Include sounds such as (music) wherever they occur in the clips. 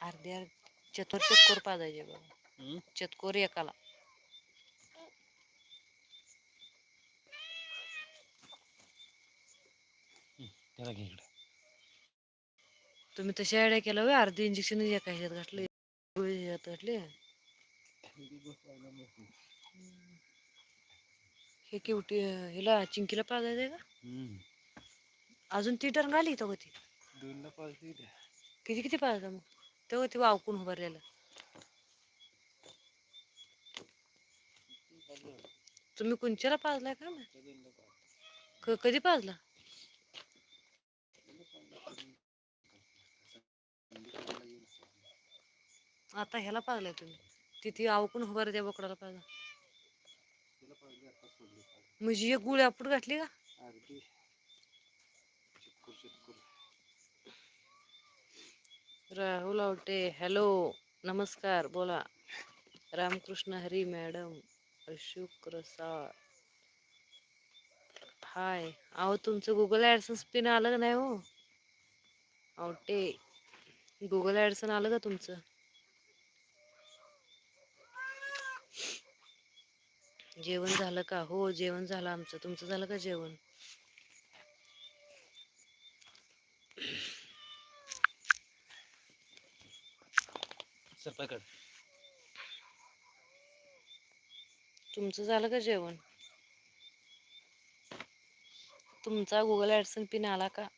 अर्ध्या चतुर चतकोर पाजायचे बघा. हम्म? चतकोर एकाला. त्याला घे इकडे. तुम्ही तशी आयडिया केला होय अर्धी इंजेक्शन एका ह्याच्यात घातले ह्याच्यात घातले. हे केवटी हिला चिंकीला पाजायचंय का. अजून ती टर्न आली तो ती दोनला पाजली द्या किती किती पाजला मग? ते वावकून उभारलेलं. तुम्ही कुंच्याला पाजलाय का मग? कधी पाजला? आता ह्याला पाजलाय तुम्ही. तिथे आवकून उभार त्या बोकडाला पाजा म्हणजे एक गुळी आपट घातली का? राहुल आवटे हॅलो नमस्कार बोला. रामकृष्ण हरी मॅडम अशोक रसाळ. हाय अहो तुमचं गुगल ॲडसन्स पिन आलं का नाही हो? आवटे गुगल ॲडसन आलं का तुमचं? जेवण झालं का? हो जेवण झालं आमचं. तुमचं झालं का जेवण? सर पकड. तुमचं झालं का जेवण? तुमचा गुगल ॲडसन पिन आला का?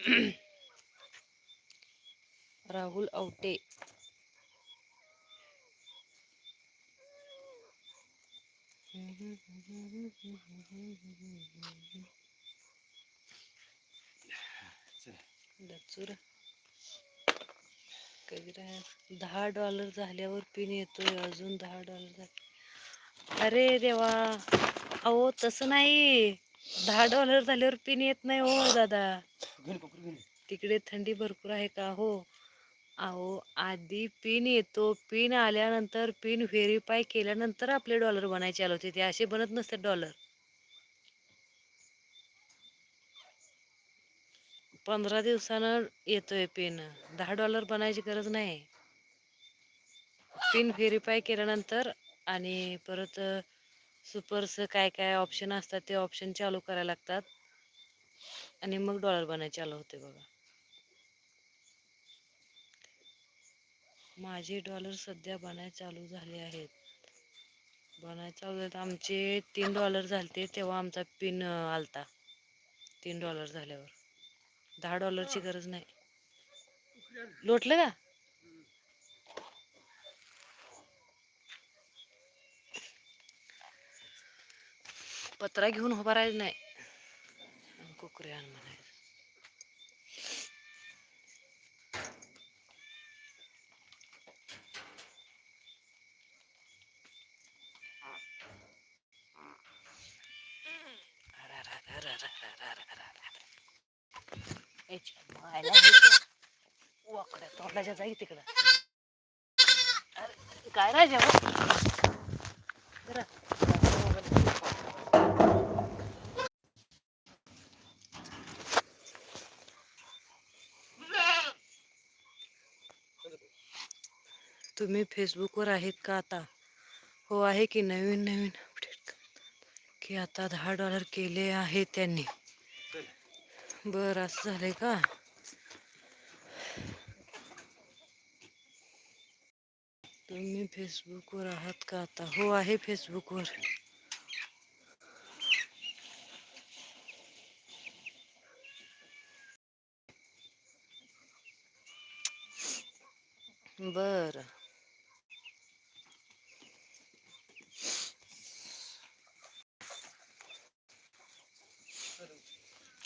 (clears throat) राहुल कधी राह- दहा डॉलर झाल्यावर पिन येतोय अजून दहा डॉलर झाले. अरे देवा. अहो तसं नाही. दहा डॉलर झाल्यावर पिन येत नाही हो दादा. तिकडे थंडी भरपूर आहे का? हो. अहो आधी पिन येतो. पिन आल्यानंतर पिन व्हेरीफाय केल्यानंतर आपले डॉलर बनायचे आले होते. ते असे बनत नसतात डॉलर पंधरा दिवसानं येतोय पिन दहा डॉलर बनायची गरज नाही. पिन व्हेरीफाय केल्यानंतर आणि परत सुपरचं काय काय ऑप्शन असतात ते ऑप्शन चालू करायला लागतात. आणि मग डॉलर बनाय चालू होते बघा. माझे डॉलर सध्या बनाय चालू झाले आहेत. बनाय चालू आहेत. आमचे तीन डॉलर झालते तेव्हा आमचा पिन आलता. तीन डॉलर झाल्यावर. दहा डॉलरची गरज नाही. लोटलं का? पत्रा घेऊन उभा राहायचं नाही. कुकरी आण म्हणायचं. वाकड्या तोंडाच्या जाई तिकडं. अरे, काय राजा हो? तुम्ही फेसबुकवर आहेत का आता? हो आहे की नवीन नवीन अपडेट की आता दहा डॉलर केले आहे त्यांनी. बर असं झालंय का? तुम्ही फेसबुकवर आहात का आता? हो आहे फेसबुकवर. बर.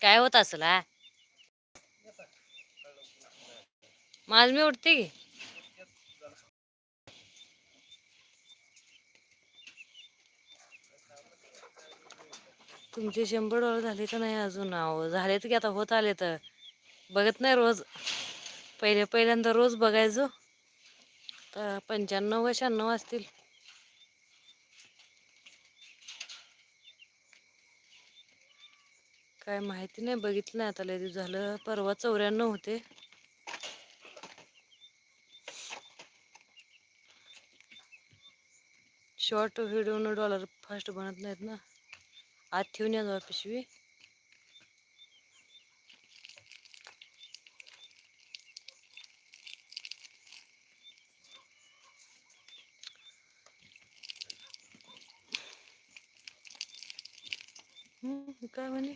काय होत असेल हा? माझ मी उठते की? तुमचे शंभर डॉलर झाले तर नाही अजून? अहो झालेत की आता होत आले तर. बघत नाही रोज. पहिले पहिल्यांदा रोज बघायचो. तर पंच्याण्णव व शहाण्णव असतील. काय माहिती नाही बघितलं नाही आता लय झालं. परवा चौऱ्याण्णव होते. शॉर्ट व्हिडिओनं डॉलर फास्ट बनत नाहीत ना. आत ठेवून या जवळ पिशवी. काय म्हणे?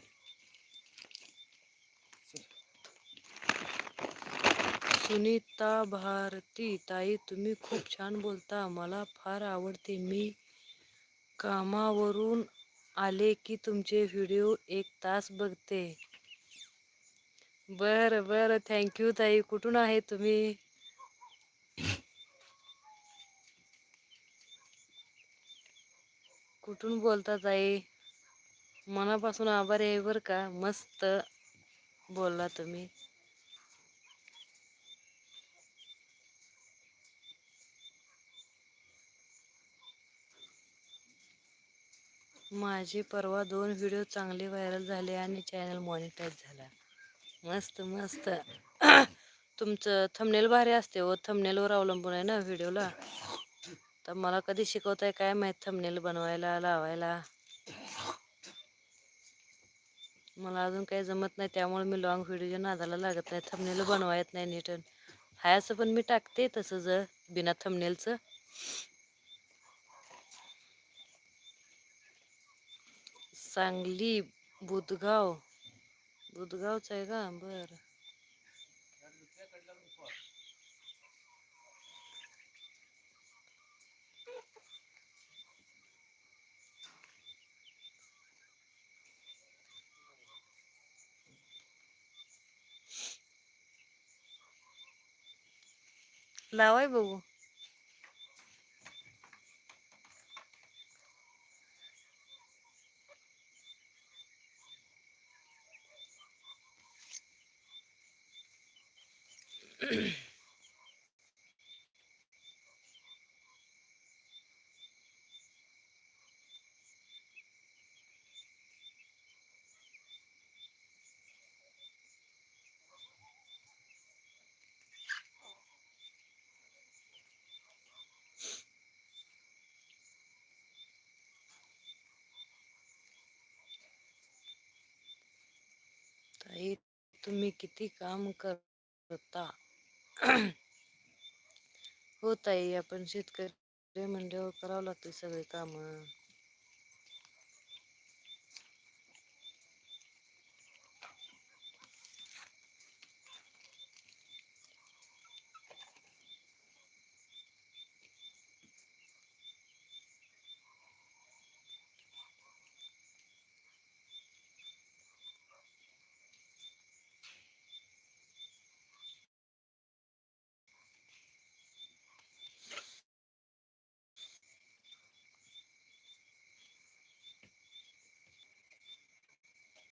सुनीता भारती. ताई तुम्ही खूप छान बोलता. मला फार आवडते. मी कामावरून आले की तुमचे व्हिडिओ एक तास बघते. बरं बरं. थँक्यू ताई. कुठून आहे तुम्ही? कुठून बोलता ताई? मनापासून आभार आहे बरं का? मस्त बोलला तुम्ही. माझे परवा दोन व्हिडिओ चांगले व्हायरल झाले आणि चॅनल मॉनिटाईज झाला. मस्त मस्त. (clears throat) तुमचं थमनेल भारी असते हो. व थमनेलवर अवलंबून आहे ना व्हिडिओला तर मला कधी शिकवताय काय माहीत थमनेल बनवायला लावायला? मला अजून काही जमत नाही त्यामुळे मी लॉंग व्हिडिओच्या नादाला लागत नाही. थमनेल बनवायत नाही नीट. हाय असं पण मी टाकते तसं जर बिना थमनेलचं सांगली बुधगाव बुधगावचं आहे का? बरं. लावाय बघू. तुम्ही किती काम करता? होत आहे आपण शेतकरी म्हणल्यावर करावं लागतं सगळे कामं.